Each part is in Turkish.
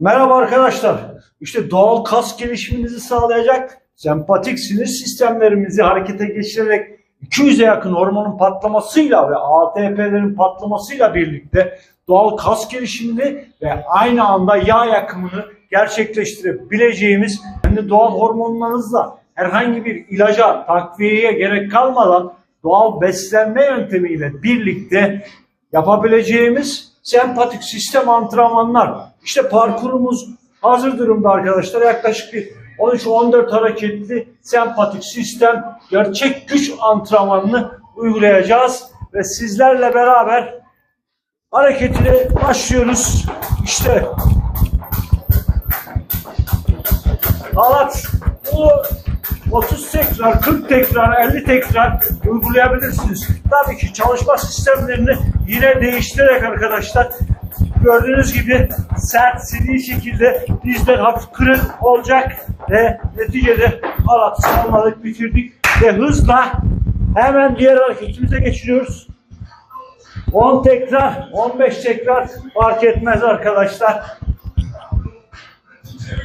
Merhaba arkadaşlar. İşte doğal kas gelişiminizi sağlayacak sempatik sinir sistemlerimizi harekete geçirerek 200'e yakın hormonun patlamasıyla ve ATP'lerin patlamasıyla birlikte doğal kas gelişimini ve aynı anda yağ yakımını gerçekleştirebileceğimiz kendi doğal hormonlarınızla herhangi bir ilaca, takviyeye gerek kalmadan doğal beslenme yöntemiyle birlikte yapabileceğimiz sempatik sistem antrenmanlar. İşte parkurumuz hazır durumda arkadaşlar. Yaklaşık bir 13-14 hareketli sempatik sistem gerçek güç antrenmanını uygulayacağız ve sizlerle beraber hareketine başlıyoruz. İşte halat bu 30 tekrar, 40 tekrar, 50 tekrar uygulayabilirsiniz. Tabii ki çalışma sistemlerini yine değiştirerek arkadaşlar gördüğünüz gibi sert, seri şekilde dizler hafif kırık olacak ve neticede halatı sağladık, bitirdik ve hızla hemen diğer hareketimize geçiriyoruz. 10 tekrar, 15 tekrar fark etmez arkadaşlar.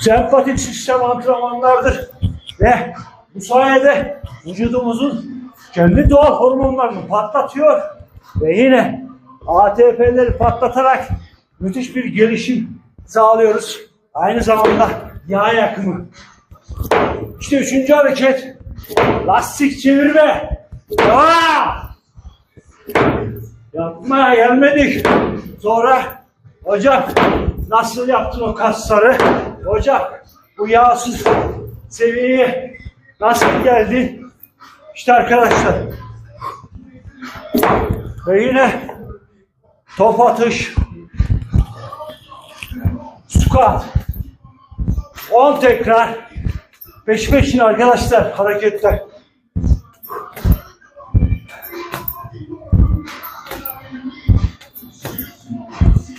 Sempatik sistem antrenmanlardır ve bu sayede vücudumuzun kendi doğal hormonlarını patlatıyor ve yine ATP'leri patlatarak müthiş bir gelişim sağlıyoruz. Aynı zamanda yağ yakımı. İşte üçüncü hareket. Lastik çevirme. Aa! Yapmaya gelmedik. Sonra hocam nasıl yaptın o kasları? Hocam bu yağsız seviyeye nasıl geldin? İşte arkadaşlar. Ve yine top atış. Squat. 10 tekrar. Peş peşine arkadaşlar hareketler.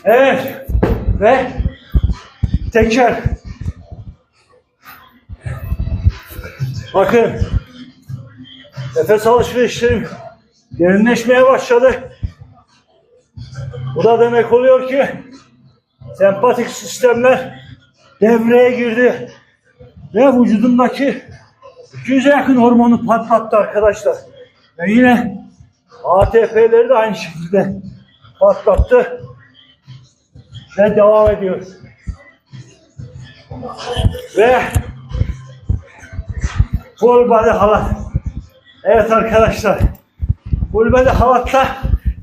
Evet. Ve teker. Bakın. Nefes alışverişlerim derinleşmeye başladı. Bu da demek oluyor ki sempatik sistemler devreye girdi. Ve vücudumdaki 200'e yakın hormonu patlattı arkadaşlar. Ve yine ATP'leri de aynı şekilde patlattı. Ve devam ediyor. Ve full body halat. Evet arkadaşlar. Full body halatta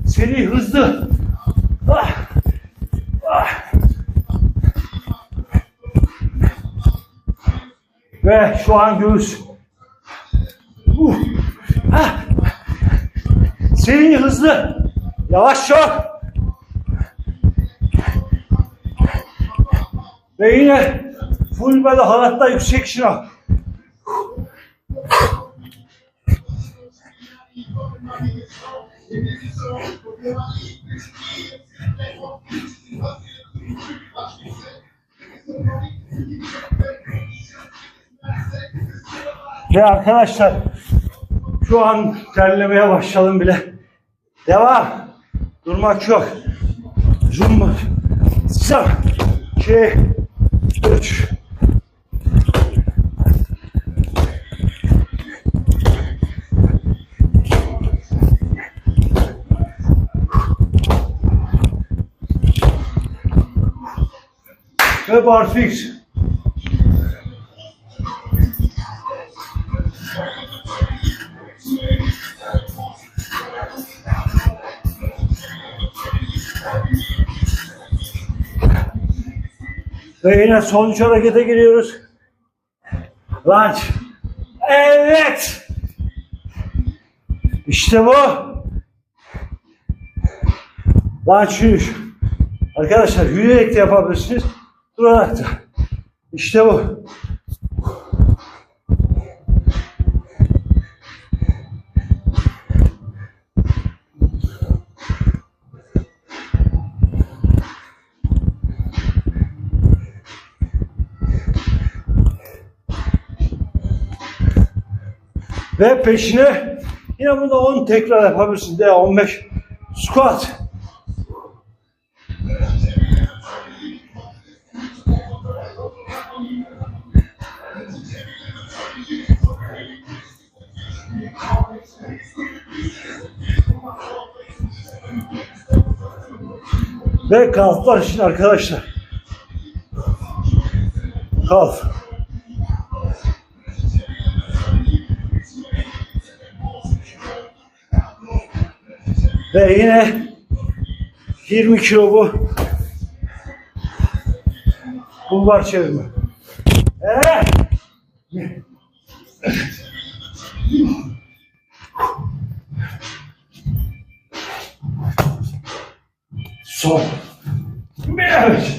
seri hızlı. Ah, ah. Ve şu an göğüs. Uh, hızlı. Yavaş çok. Ve yine full body halatta yüksek şınav. Ve arkadaşlar şu an terlemeye başladım bile. Devam. Durmak yok. Zumba. Sağ. İki. Üç. Ve barfix. Ve yine sonuç harekete giriyoruz. Lunge. Evet. İşte bu. Lunge yürüyüş. Arkadaşlar yürüyerek de yapabilirsiniz. Durarak da. İşte bu. Ve peşine yine burada 10 tekrar yapabilirsin veya 15 squat. Ve kalklar için arkadaşlar. Kalk. Ve yine 20 kilo bu. Bulvar çevirme. Evet. Son. Evet.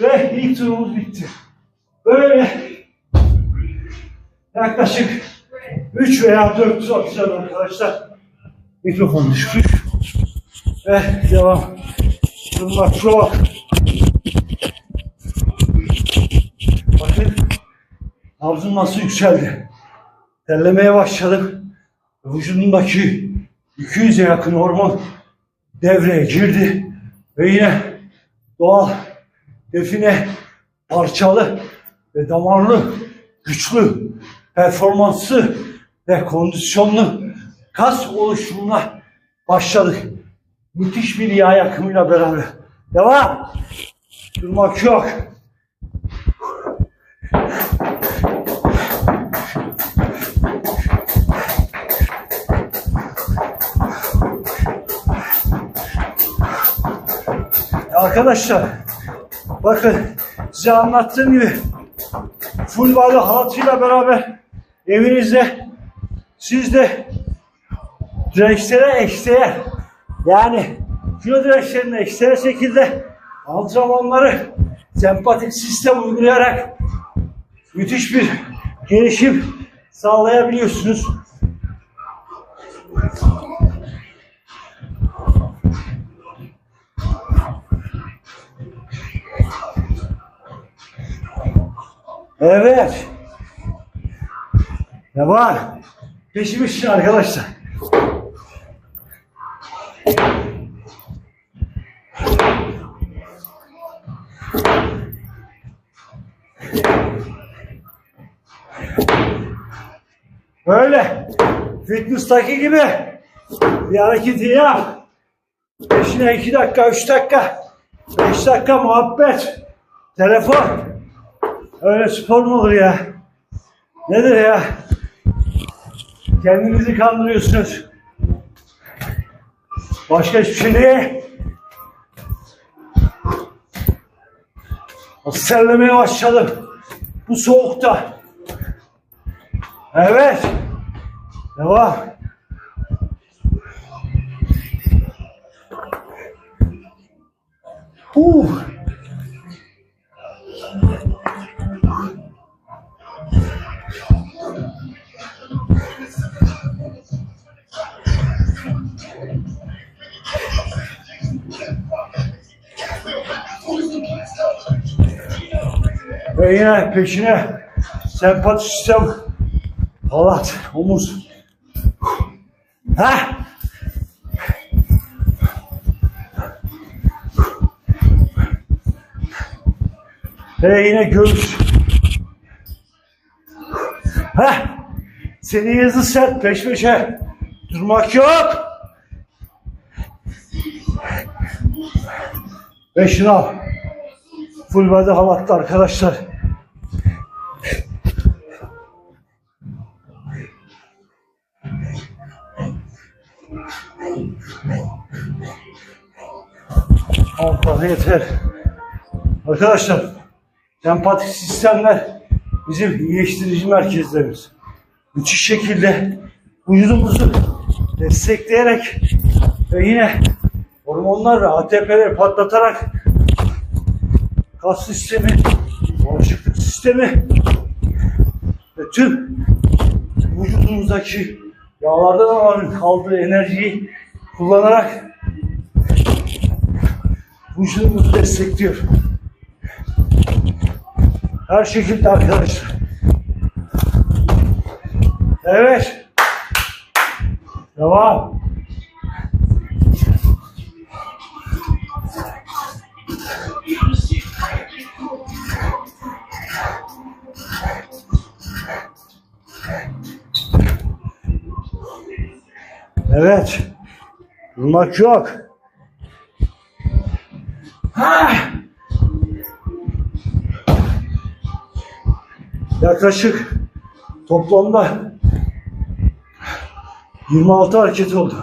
Ve ilk turumuz bitti. Yaklaşık 3 veya 4 tur atacağız arkadaşlar. Mikrofon düşmüş. Ve devam. Durmak çok. Bakın nabzım nasıl yükseldi. Terlemeye başladım. Vücudumdaki 200'e yakın hormon devreye girdi. Ve yine doğal, define, parçalı ve damarlı, güçlü, performanslı ve kondisyonlu kas oluşumuna başladık. Müthiş bir yağ yakımıyla beraber. Devam. Durmak yok. Arkadaşlar bakın size anlattığım gibi full body halatıyla beraber evinizde siz de direksiyona eşdeğer yani kilo direksiyonuna eşdeğer şekilde antrenmanları sempatik sistem uygulayarak müthiş bir gelişim sağlayabiliyorsunuz. Evet. Ne var? Peşimiz için arkadaşlar. Böyle fitness'taki gibi bir hareketi yap. Peşine iki dakika, üç dakika, beş dakika muhabbet, telefon. Öyle spor mu olur ya? Nedir ya? Kendinizi kandırıyorsunuz. Başka hiçbir şey değil. Serlemeye başladım. Bu soğukta. Evet. Devam. Uh. Ve yine peşine sempatik sistem, halat, omuz. Ha? Ve yine göğüs. Ha? Seni hızlı sert peş peşe. Durmak yok. Ve şınav. Full body halatta arkadaşlar. Allah yeter. Arkadaşlar, sempatik sistemler bizim iyileştirici merkezlerimiz. Müthiş şekilde vücudumuzu destekleyerek ve yine hormonlar ve ATP'leri patlatarak kas sistemi, bağışıklık sistemi ve tüm vücudumuzdaki yağlardan alan aldığı enerjiyi kullanarak vücudumuzu destekliyor. Her şekilde arkadaşlar. Evet. Devam. Evet. Durmak yok. Yaklaşık toplamda 26 hareket oldu.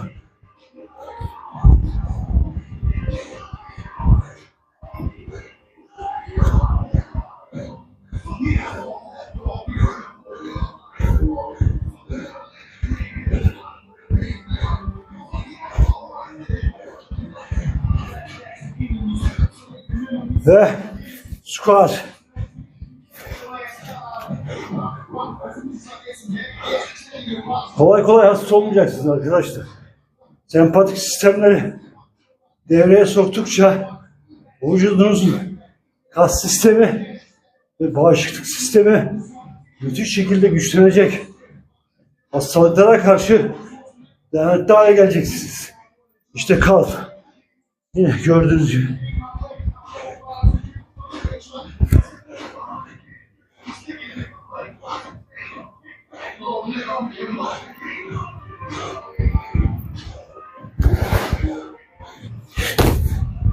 Ve squat. Kolay kolay hasta olmayacaksınız arkadaşlar. Sempatik sistemleri devreye soktukça vücudunuzun kas sistemi ve bağışıklık sistemi müthiş şekilde güçlenecek. Hastalıklara karşı dayanıklı hale geleceksiniz. İşte kalp. Yine gördüğünüz gibi.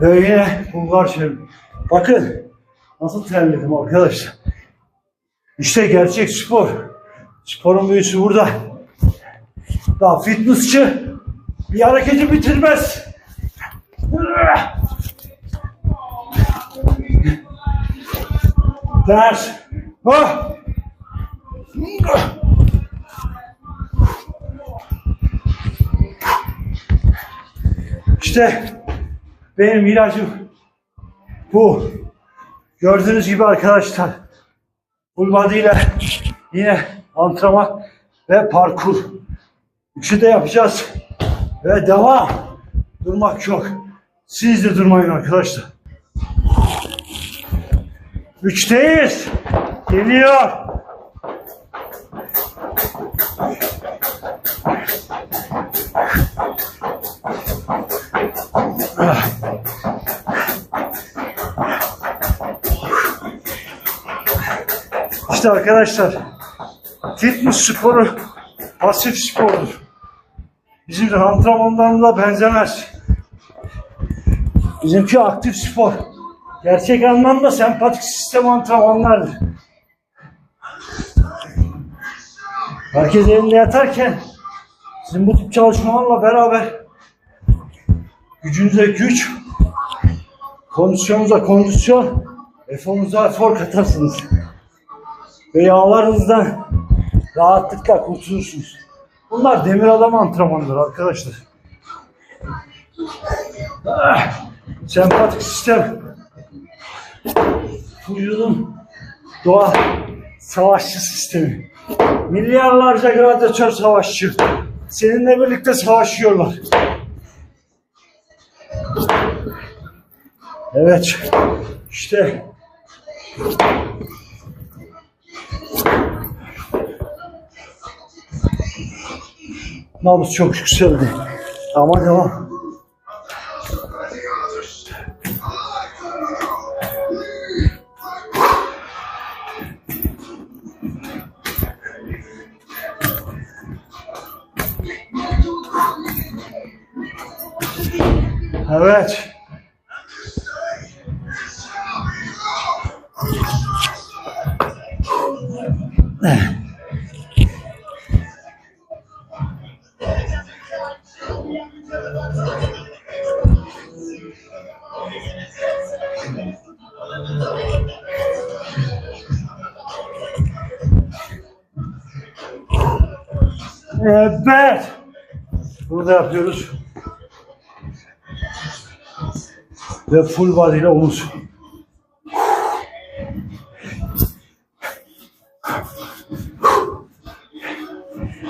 Ve yine bulgar şerim. Bakın nasıl terledim arkadaşlar. İşte gerçek spor. Sporun büyüsü burada. Daha fitnessçi bir hareketi bitirmez. Ders. Oh. İşte benim ilacım bu. Gördüğünüz gibi arkadaşlar ile yine antrenman ve parkur. Üçü de yapacağız. Ve devam. Durmak yok. Siz de durmayın arkadaşlar. Üçteyiz. Geliyor. İşte arkadaşlar fitness sporu pasif spordur. Bizim antrenmanlarımıza benzemez. Bizimki aktif spor. Gerçek anlamda sempatik sistem antrenmanlardır. Herkes elinde yatarken sizin bu tip çalışmalarla beraber gücünüze güç, kondisyonunuza kondisyon, eforunuza efor katarsınız. Ve yağlarınızdan rahatlıkla kurtulursunuz. Bunlar demir adam antrenmanları arkadaşlar. Ah, sempatik sistem vücudun doğal savaşçı sistemi. Milyarlarca gladyatör savaşçı seninle birlikte savaşıyorlar. Evet. İşte nabız çok yükseldi. Ama devam. Evet. Bunu da yapıyoruz. Ve full body omuz.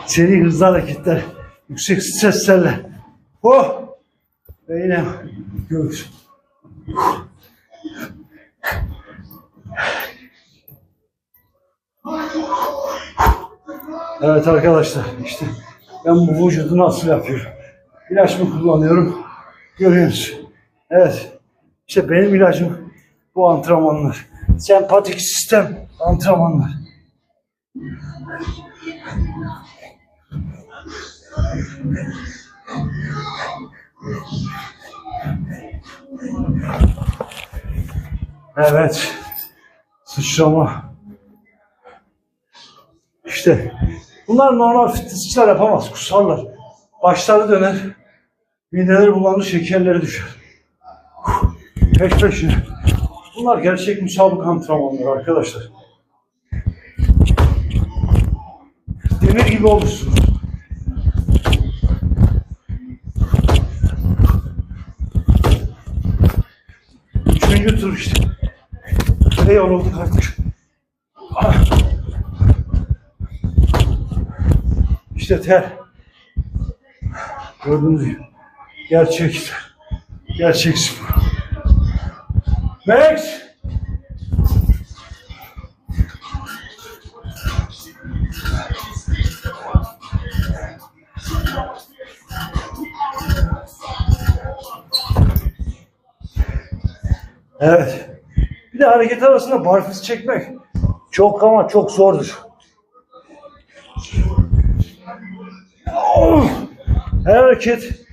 Seri hızlı hareketler, yüksek streslerle. Oh! Ve yine göğüs. Evet arkadaşlar işte ben bu vücudu nasıl yapıyorum? İlaç mı kullanıyorum? Görüyorsunuz. Evet. İşte benim ilacım bu antrenmanlar. Sempatik sistem antrenmanlar. Evet. Sıçrama. İşte bunlar normal fitnessçiler yapamaz. Kusarlar. Başları döner. Mideleri bulanır, şekerleri düşer. Peş peşine. Bunlar gerçek müsabık antrenmanları arkadaşlar. Demir gibi olursunuz. Üçüncü tur işte. Ne yorulduk artık. Ah. İşte ter. Gördüğünüz gibi. Gerçek. Gerçek spor. Max! Evet. Bir de hareket arasında barfiz çekmek çok ama çok zordur. Oh! Her hareket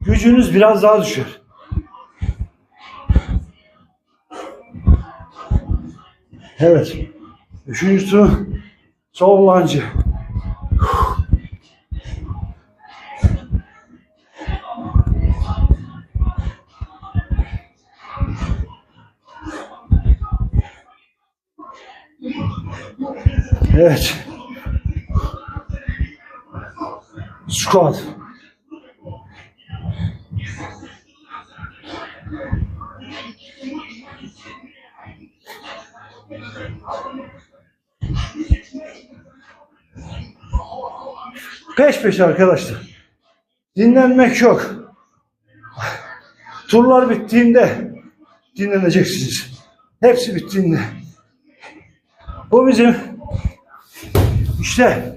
gücünüz biraz daha düşer. Evet. Üçüncü tur sol lancı. Evet. Squat. Peş peşe arkadaşlar. Dinlenmek yok. Turlar bittiğinde dinleneceksiniz. Hepsi bittiğinde. Bu bizim işte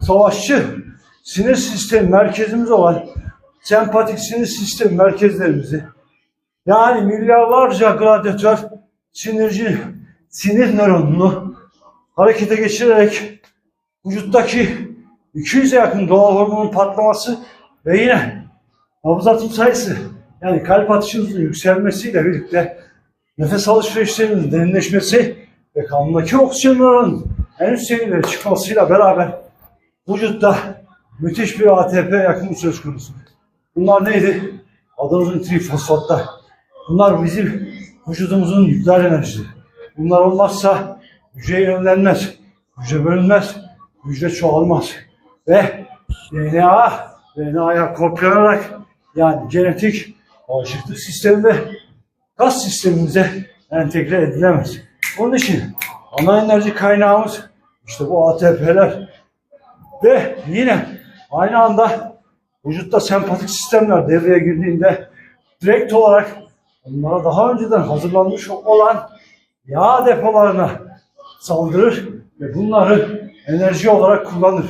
savaşçı sinir sistemi merkezimiz olan sempatik sinir sistemi merkezlerimizi yani milyarlarca gladyatör sinirci sinir nöronunu harekete geçirerek vücuttaki 200'e yakın doğal hormonun patlaması ve yine nabız atım sayısı yani kalp atışınızın yükselmesiyle birlikte nefes alışverişlerinin derinleşmesi ve kanındaki oksijen en üst seviyelere çıkmasıyla beraber vücutta müthiş bir ATP yakımı söz konusu. Bunlar neydi? Adenozin trifosfatlar. Bunlar bizim vücudumuzun nükleer enerjisi. Bunlar olmazsa hücre yönlenmez, hücre bölünmez, hücre çoğalmaz. Ve DNA, DNA'ya kopyalanarak yani genetik bağışıklık sistemi kas sistemimize entegre edilemez. Onun için ana enerji kaynağımız işte bu ATP'ler ve yine aynı anda vücutta sempatik sistemler devreye girdiğinde direkt olarak onlara daha önceden hazırlanmış olan yağ depolarına saldırır ve bunları enerji olarak kullanır.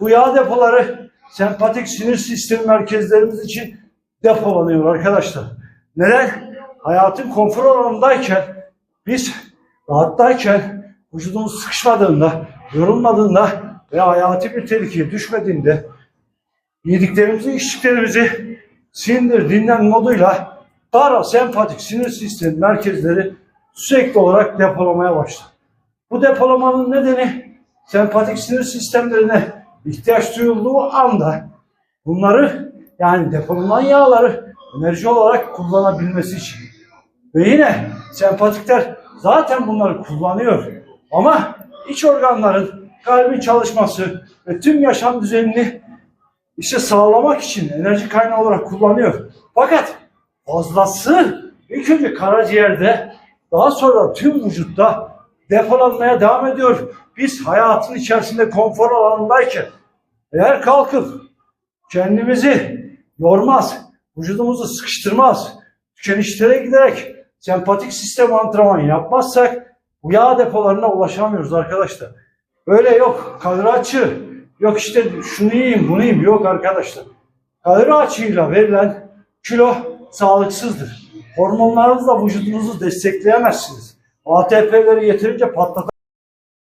Bu yağ depoları sempatik sinir sistemi merkezlerimiz için depolanıyor arkadaşlar. Neden? Hayatın konfor alanındayken biz rahattayken vücudumuz sıkışmadığında, yorulmadığında ve hayati bir tehlikeye düşmediğinde yediklerimizi, içtiklerimizi sindir, dinlen moduyla parasempatik sinir sistemi merkezleri sürekli olarak depolamaya başlar. Bu depolamanın nedeni sempatik sinir sistemlerine ihtiyaç duyulduğu anda bunları yani depolanan yağları enerji olarak kullanabilmesi için. Ve yine sempatikler zaten bunları kullanıyor. Ama iç organların kalbin çalışması ve tüm yaşam düzenini işte sağlamak için enerji kaynağı olarak kullanıyor. Fakat fazlası ilk önce karaciğerde daha sonra tüm vücutta depolanmaya devam ediyor. Biz hayatın içerisinde konfor alanındayken eğer kalkıp kendimizi yormaz, vücudumuzu sıkıştırmaz, tükenişlere giderek sempatik sistem antrenmanı yapmazsak bu yağ depolarına ulaşamıyoruz arkadaşlar. Öyle yok kalori açığı, yok işte şunu yiyeyim bunu yiyeyim yok arkadaşlar. Kalori açığıyla verilen kilo sağlıksızdır. Hormonlarınızla vücudunuzu destekleyemezsiniz. ATP'leri yeterince patlatamazsınız.